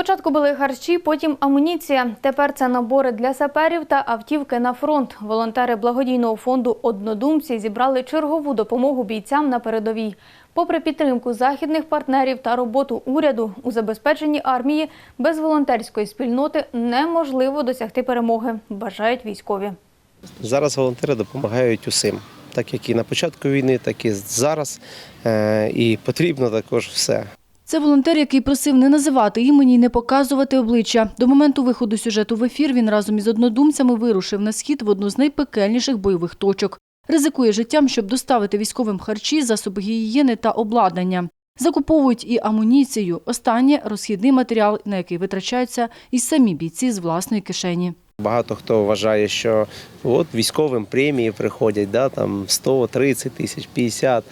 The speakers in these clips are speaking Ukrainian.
Спочатку були харчі, потім амуніція. Тепер це набори для саперів та автівки на фронт. Волонтери благодійного фонду Однодумці зібрали чергову допомогу бійцям на передовій. Попри підтримку західних партнерів та роботу уряду у забезпеченні армії, без волонтерської спільноти неможливо досягти перемоги, вважають військові. Зараз волонтери допомагають усім, так як і на початку війни, так і зараз. Е, І потрібно також все. Це волонтер, який просив не називати імені і не показувати обличчя. До моменту виходу сюжету в ефір він разом із однодумцями вирушив на схід в одну з найпекельніших бойових точок. Ризикує життям, щоб доставити військовим харчі, засоби гігієни та обладнання. Закуповують і амуніцію. Останнє – розхідний матеріал, на який витрачаються і самі бійці з власної кишені. Багато хто вважає, що от військовим премії приходять, да, там 100, 30 тисяч, 50.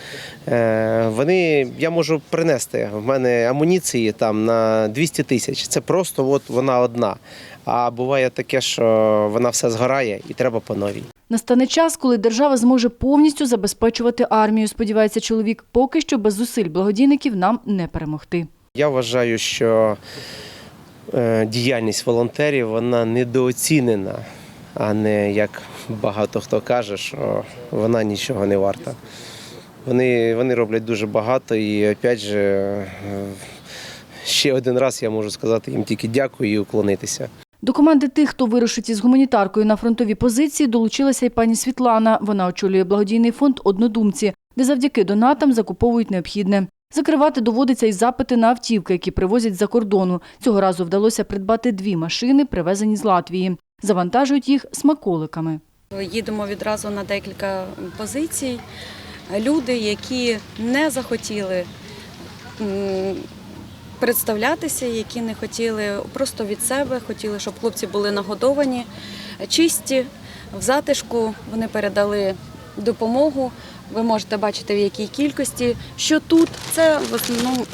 Е, вони, я можу принести, в мене амуніції там на 200 тисяч. Це просто от вона одна. А буває таке, що вона все згорає і треба по новій. Настане час, коли держава зможе повністю забезпечувати армію, сподівається чоловік. Поки що без зусиль благодійників нам не перемогти. Я вважаю, що діяльність волонтерів вона недооцінена, а не як багато хто каже, що вона нічого не варта. Вони, вони роблять дуже багато і опять же, е, ще один раз я можу сказати їм тільки дякую і уклонитися. До команди тих, хто вирушить із гуманітаркою на фронтові позиції, долучилася й пані Світлана. Вона очолює благодійний фонд Однодумці, де завдяки донатам закуповують необхідне. Закривати доводиться й запити на автівки, які привозять з-за кордону. Цього разу вдалося придбати дві машини, привезені з Латвії. Завантажують їх смаколиками. Їдемо відразу на декілька позицій. Люди, які не захотіли представлятися, які не хотіли просто від себе, хотіли, щоб хлопці були нагодовані, чисті, в затишку. Вони передали допомогу. Ви можете бачити, в якій кількості. Що тут це в основному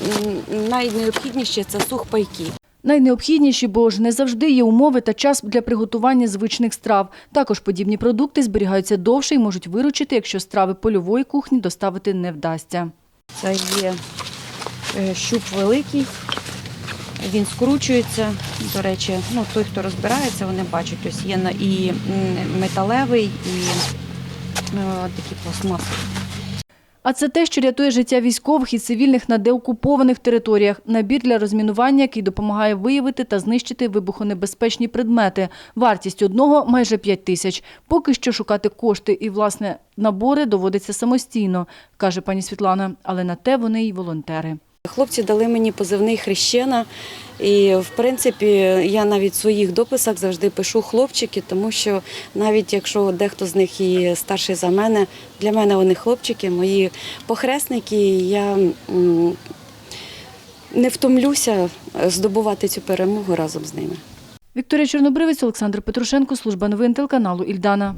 найнеобхідніше це сухпайки. Найнеобхідніші, бо ж не завжди є умови та час для приготування звичних страв. Також подібні продукти зберігаються довше і можуть виручити, якщо страви польової кухні доставити не вдасться. Це є е, щуп великий, він скручується. До речі, ну той, хто розбирається, вони бачать, ось є на- і металевий, і такі пластмаси. А це те, що рятує життя військових і цивільних на деокупованих територіях. Набір для розмінування, який допомагає виявити та знищити вибухонебезпечні предмети. Вартість одного майже 5 тисяч. Поки що шукати кошти і, власне, набори доводиться самостійно, каже пані Світлана. Але на те вони й волонтери. Хлопці дали мені позивний хрещена. І в принципі я навіть в своїх дописах завжди пишу хлопчики, тому що навіть якщо дехто з них і старший за мене, для мене вони хлопчики, мої похресники. і Я не втомлюся здобувати цю перемогу разом з ними. Вікторія Чорнобривець, Олександр Петрушенко, служба новин телеканалу Ільдана.